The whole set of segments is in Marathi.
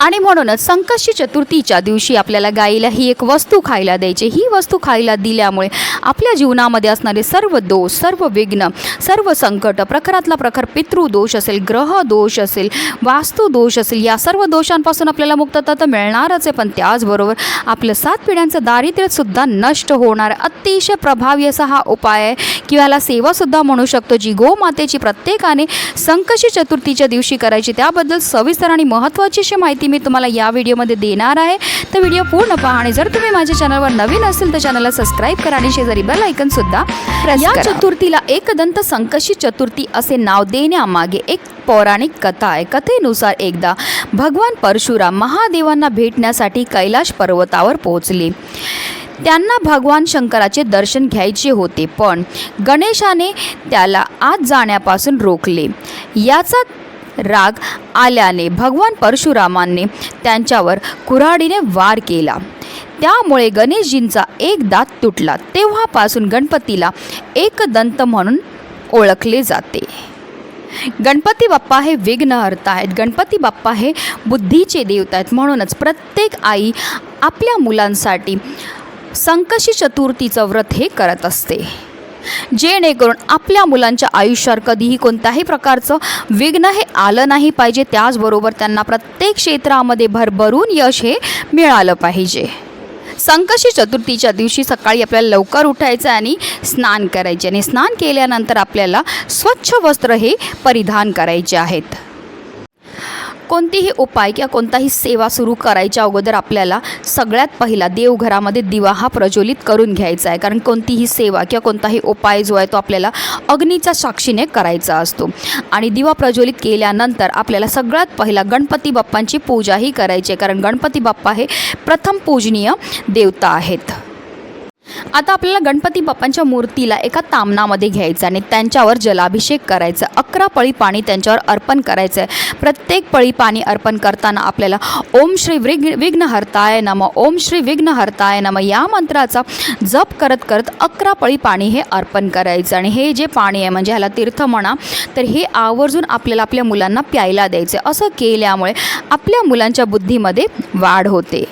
आणि म्हणूनच संकष्टी चतुर्थीच्या दिवशी आपल्याला गाईला ही एक वस्तू खायला द्यायची. ही वस्तू खायला दिल्यामुळे आपल्या जीवनामध्ये असणारे सर्व दोष सर्व विघ्न सर्व संकट प्रखरातला प्रखर पितृदोष असेल ग्रह दोष असेल वास्तुदोष असेल या सर्व दोषांपासून आपल्याला मुक्तता तर मिळणारच आहे. पण त्याचबरोबर आपलं सात पिढ्यांचं दारिद्र्यसुद्धा नष्ट होणार. अतिशय प्रभावी असा हा उपाय आहे किंवा याला सेवासुद्धा म्हणू शकतो जी गोमातेची प्रत्येकाने संकशी चतुर्थीच्या दिवशी करायची. त्याबद्दल सविस्तर आणि महत्त्वाची अशी माहिती मी तुम्हाला या व्हिडिओमध्ये देणार आहे. तर व्हिडिओ पूर्ण पहा आणि जर तुम्ही माझ्या चॅनलवर नवीन असेल तर चॅनलला सबस्क्राईब करा आणि शेजारी बेल ऐकन सुद्धा या चतुर्थीला एकदंत संकशी चतुर्थी असे नाव देण्यामागे एक पौराणिक कथा आहे. कथेनुसार एकदा भगवान परशुराम महादेवांना भेटण्यासाठी कैलाश पर्वतावर पोहोचले. त्यांना भगवान शंकराचे दर्शन घ्यायचे होते पण गणेशाने त्याला आत जाण्यापासून रोखले. याचा राग आल्याने भगवान परशुरामांनी त्यांच्यावर कुऱ्हाडीने वार केला. त्यामुळे गणेशजींचा एक दात तुटला. तेव्हापासून गणपतीला एकदंत म्हणून ओळखले जाते. गणपती बाप्पा हे विघ्नहर्ता आहेत. गणपती बाप्पा हे बुद्धीचे देवता आहेत. म्हणूनच प्रत्येक आई आपल्या मुलांसाठी संकशी चतुर्थीचं व्रत हे करत असते. जेणेकरून आपल्या मुलांच्या आयुष्यावर कधीही कोणत्याही प्रकारचं विघ्न हे आलं नाही पाहिजे. त्याचबरोबर त्यांना प्रत्येक क्षेत्रामध्ये भरभरून यश हे मिळालं पाहिजे. संकशी चतुर्थीच्या दिवशी सकाळी आपल्याला लवकर उठायचं आणि स्नान करायचे आणि स्नान केल्यानंतर आपल्याला स्वच्छ वस्त्र हे परिधान करायचे आहेत. कोणतीही उपाय किंवा कोणताही सेवा सुरू करायच्या अगोदर आपल्याला सगळ्यात पहिला देवघरामध्ये दिवा हा प्रज्वलित करून घ्यायचा आहे. कारण कोणतीही सेवा किंवा कोणताही उपाय जो आहे तो आपल्याला अग्नीच्या साक्षीने करायचा असतो. आणि दिवा प्रज्वलित केल्यानंतर आपल्याला सगळ्यात पहिला गणपती बाप्पांची पूजाही करायची आहे. कारण गणपती बाप्पा हे प्रथम पूजनीय देवता आहेत. आता आपल्याला गणपती बाप्पांच्या मूर्तीला एका तामनामध्ये घ्यायचं आणि त्यांच्यावर जलाभिषेक करायचा. अकरा पळी पाणी त्यांच्यावर अर्पण करायचं आहे. प्रत्येक पळी पाणी अर्पण करताना आपल्याला ओम श्री विघ्न विघ्नहर्ताय नम ओम श्री विघ्नहर्ताय नम या मंत्राचा जप करत करत अकरा पळी पाणी हे अर्पण करायचं. आणि हे जे पाणी आहे म्हणजे ह्याला तीर्थ म्हणा तर हे आवर्जून आपल्याला आपल्या मुलांना प्यायला द्यायचं असं केल्यामुळे आपल्या मुलांच्या बुद्धीमध्ये वाढ होते.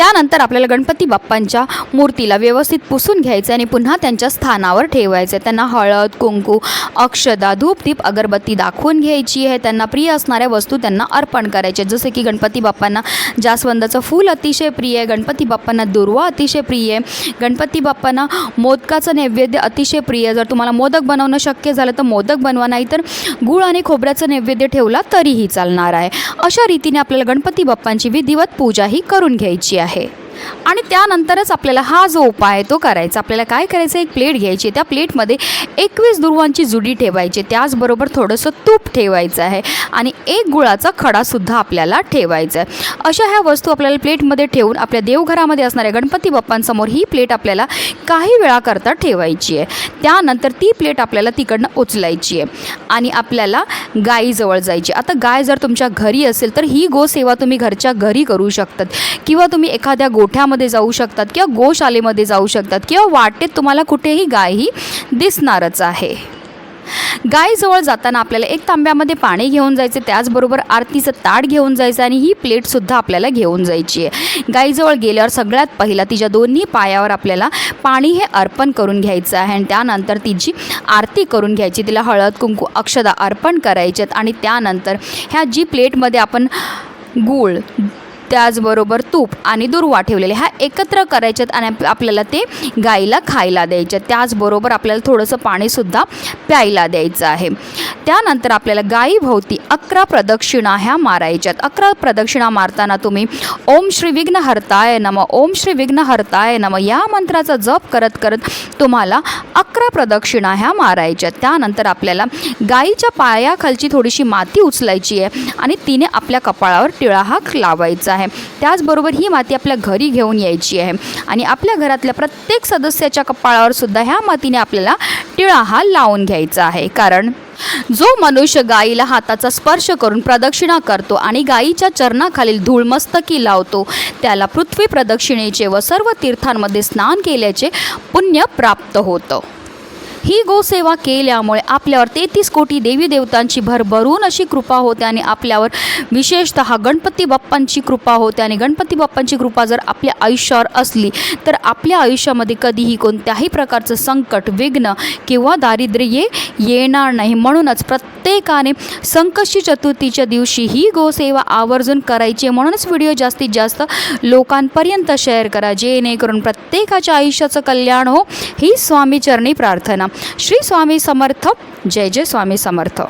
त्यानंतर आपल्याला गणपती बाप्पांच्या मूर्तीला व्यवस्थित पुसून घ्यायचं आणि पुन्हा त्यांच्या स्थानावर ठेवायचं. आहे त्यांना हळद कुंकू अक्षदा धूपदीप अगरबत्ती दाखवून घ्यायची आहे. त्यांना प्रिय असणाऱ्या वस्तू त्यांना अर्पण करायच्या. जसे की गणपती बाप्पांना जास्वंदाचं फूल अतिशय प्रिय आहे. गणपती बाप्पांना दुर्वा अतिशय प्रिय आहे. गणपती बाप्पांना मोदकाचं नैवेद्य अतिशय प्रिय जर तुम्हाला मोदक बनवणं शक्य झालं तर मोदक बनवा. नाही तर गूळ आणि खोबऱ्याचं नैवेद्य ठेवला तरीही चालणार आहे. अशा रीतीने आपल्याला गणपती बाप्पांची विधिवत पूजाही करून घ्यायची आहे. आहे आणि त्यानंतरच आपल्याला हा जो उपाय आहे तो करायचा. आपल्याला काय करायचं? एक प्लेट घ्यायची त्या प्लेटमध्ये एकवीस दुर्वांची जुडी ठेवायची. त्याचबरोबर थोडंसं तूप ठेवायचं आहे आणि एक गुळाचा खडासुद्धा आपल्याला ठेवायचा आहे. अशा ह्या वस्तू आपल्याला प्लेटमध्ये ठेवून आपल्या देवघरामध्ये असणाऱ्या गणपती बाप्पांसमोर ही प्लेट आपल्याला काही वेळाकरता ठेवायची आहे. त्यानंतर ती प्लेट आपल्याला तिकडनं उचलायची आहे आणि आपल्याला गाईजवळ जायची आता गाय जर तुमच्या घरी असेल तर ही गोसेवा तुम्ही घरच्या घरी करू शकतात. किंवा तुम्ही एखाद्या गोट गोठ्यामध्ये जाऊ शकतात किंवा गोशालेमध्ये जाऊ शकतात किंवा वाटेत तुम्हाला कुठेही गाय ही दिसणारच आहे. गायजवळ जाताना आपल्याला एक तांब्यामध्ये पाणी घेऊन जायचे त्याचबरोबर आरतीचं ताट घेऊन जायचं आणि ही प्लेटसुद्धा आपल्याला घेऊन जायची आहे. गायजवळ गेल्यावर सगळ्यात पहिला तिच्या दोन्ही पायावर आपल्याला पाणी हे अर्पण करून घ्यायचं आहे आणि त्यानंतर तिची आरती करून घ्यायची. तिला हळद कुंकू अक्षदा अर्पण करायच्यात आणि त्यानंतर ह्या जी प्लेटमध्ये आपण गूळ त्याचबरोबर तूप आणि दुर्वा ठेवलेले. ह्या एकत्र करायच्यात आणि आपल्याला ते गाईला खायला द्यायच्यात. त्याचबरोबर आपल्याला थोडंसं पाणीसुद्धा प्यायला द्यायचं आहे. त्यानंतर आपल्याला गायीभोवती अकरा प्रदक्षिणा ह्या मारायच्यात. अकरा प्रदक्षिणा मारताना तुम्ही ओम श्री विघ्न हरताय नम. ओम श्री विघ्न हरताय नम. या मंत्राचा जप करत करत तुम्हाला अकरा प्रदक्षिणा ह्या मारायच्यात. त्यानंतर आपल्याला गाईच्या पायाखालची थोडीशी माती उचलायची आहे आणि तिने आपल्या कपाळावर टिळा हाक लावायचा आहे. त्याचबरोबर ही माती आपल्या घरी घेऊन यायची आहे. आणि आपल्या घरातल्या प्रत्येक सदस्याच्या कपाळावर सुद्धा ह्या मातीने आपल्याला टिळा हा लावून घ्यायचा आहे. कारण जो मनुष्य गायीला हाताचा स्पर्श करून प्रदक्षिणा करतो आणि गायीच्या चरणाखालील धूळ मस्तकी लावतो त्याला पृथ्वी प्रदक्षिणेचे व सर्व तीर्थांमध्ये स्नान केल्याचे पुण्य प्राप्त होतं. ही गोसेवा केल्यामुळे आपल्यावर तेहतीस कोटी देवी देवतांची भरभरून अशी कृपा होते आणि आपल्यावर विशेषतः गणपती बाप्पांची कृपा होते. आणि गणपती बाप्पांची कृपा जर आपल्या आयुष्यावर असली तर आपल्या आयुष्यामध्ये कधीही कोणत्याही प्रकारचं संकट विघ्न किंवा दारिद्र्य येणार नाही. म्हणूनच प्रत्येकाने संकष्टी चतुर्थीच्या दिवशी ही गोसेवा आवर्जून करायची आहे. म्हणूनच व्हिडिओ जास्तीत जास्त लोकांपर्यंत शेअर करा. जेणेकरून प्रत्येकाच्या आयुष्याचं कल्याण हो. ही स्वामीचरणी प्रार्थना. श्री स्वामी समर्थ. जय जय स्वामी समर्थ.